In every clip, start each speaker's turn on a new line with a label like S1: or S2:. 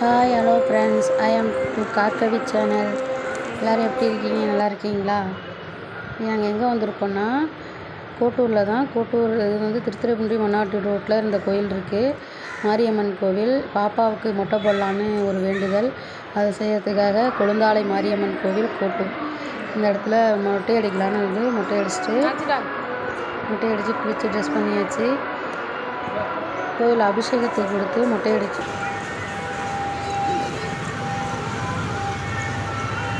S1: hi hello friends I am to கார்கவி channel எல்லோரும் எப்படி இருக்கீங்க நல்லா இருக்கீங்களா நாங்கள் எங்கே வந்திருக்கோன்னா கோட்டூரில் தான் கோட்டூர் இது வந்து திருத்திரைப்பூண்டி மன்னாட்டு ரோட்டில் இந்த கோயில் இருக்குது மாரியம்மன் கோவில் பாப்பாவுக்கு மொட்டை போடலான்னு ஒரு வேண்டுதல் அதை செய்யறதுக்காக கொழுந்தாலை மாரியம்மன் கோவில் கோட்டூர் இந்த இடத்துல மொட்டை அடிக்கலான்னு வந்து மொட்டை அடிச்சுட்டு மொட்டை அடித்து குளித்து ட்ரெஸ் பண்ணியாச்சு கோயில் அபிஷேகத்தை கொடுத்து மொட்டை அடிச்சு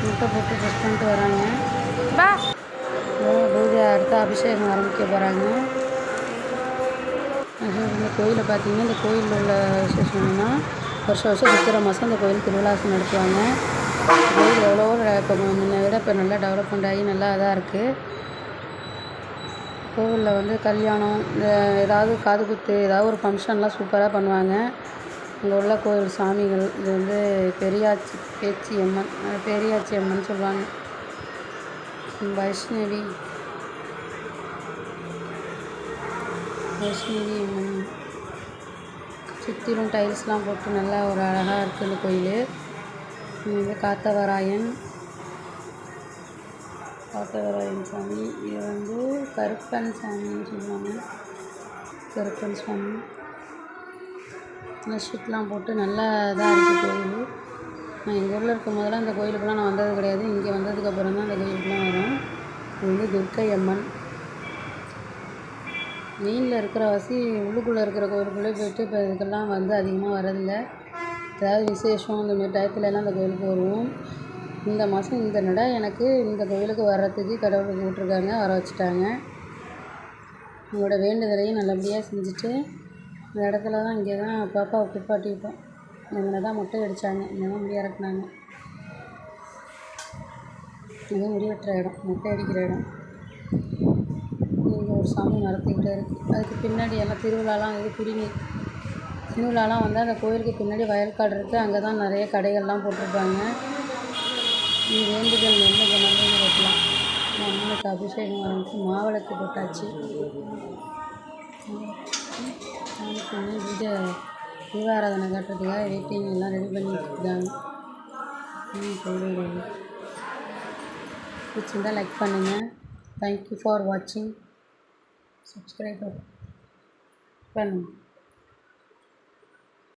S1: முட்டை போட்டு ட்ரெஸ் பண்ணிட்டு வராங்க பா பூஜை அடுத்த அபிஷேகம் ஆரம்பிக்க போகிறாங்க இந்த கோயிலில் பார்த்தீங்கன்னா இந்த கோயிலில் உள்ள விசேஷம்னா வருஷம் வருஷம் சித்திரை மாதம் அந்த கோயில் திருவிழாசம் நடத்துவாங்க கோயில் எவ்வளோ இப்போ முன்ன விட இப்போ நல்லா டெவலப்மெண்ட் ஆகி நல்லா இதாக இருக்குது கோவிலில் வந்து கல்யாணம் இந்த ஏதாவது காதுகுத்து ஏதாவது ஒரு ஃபங்க்ஷன்லாம் சூப்பராக பண்ணுவாங்க இங்கே உள்ள கோயில் சாமிகள் இது வந்து பெரியாச்சி பேச்சி அம்மன் பெரியாச்சி அம்மன் சொல்லுவாங்க வைஷ்ணவி வைஷ்ணவி அம்மன் சுற்றிலும் டைல்ஸ்லாம் போட்டு நல்லா ஒரு அழகாக இருக்குது இந்த கோயில் இது காத்தவராயன் காத்தவராயன் சாமி இது வந்து கருப்பன் சாமின்னு சொல்லுவாங்க கருப்பன் சாமி நல்லா ஷீட்லாம் போட்டு நல்லா இதாக இருக்குது கோயில் நான் எங்கள் ஊரில் இருக்கும் போதெல்லாம் இந்த கோயிலுக்கெல்லாம் நான் வந்தது கிடையாது இங்கே வந்ததுக்கப்புறம் தான் இந்த கோயிலுக்குலாம் வரும் இது வந்து துர்க்கை அம்மன் மெயினில் இருக்கிற வாசி உள்ளுக்குள்ளே இருக்கிற கோயிலுக்குள்ளே போயிட்டு இப்போ இதுக்கெல்லாம் வந்து அதிகமாக வரதில்லை ஏதாவது விசேஷம் இந்த மாதிரி டயத்துலலாம் அந்த கோயிலுக்கு வருவோம் இந்த மாதம் இந்த நட எனக்கு இந்த கோயிலுக்கு வர்றதுக்கு கடவுள் விட்ருக்காங்க வர வச்சுட்டாங்க உங்களோட வேண்டுதலையும் நல்லபடியாக செஞ்சுட்டு அந்த இடத்துல தான் இங்கே தான் பாப்பாவை குப்பாட்டிப்போம் இவங்க தான் மொட்டை அடித்தாங்க இங்கே தான் முடி இறக்குனாங்க இங்கே முடி வெட்டுற இடம் மொட்டை அடிக்கிற இடம் இங்கே ஒரு சாமி நடத்திக்கிட்டே இருக்குது அதுக்கு பின்னாடி எல்லாம் திருவிழாலாம் இது குடிநீர் திருவிழாலாம் வந்து அந்த கோயிலுக்கு பின்னாடி வயல்காடு இருக்குது அங்கே தான் நிறைய கடைகள்லாம் போட்டிருப்பாங்க இங்கே வேண்டுதல் நெல் கொண்டாந்து வைக்கலாம் நம்மளுக்கு அபிஷேகம் வரணுச்சு மாவிளக்கு போட்டாச்சு இது தீபாராதனை காட்டுறதுக்காக வெயிட்டிங் எல்லாம் ரெடி பண்ணிட்டு இருக்காங்க பிடிச்சிருந்தா லைக் பண்ணுங்கள் தேங்க்யூ ஃபார் வாட்சிங் சப்ஸ்கிரைப் பண்ணுங்கள்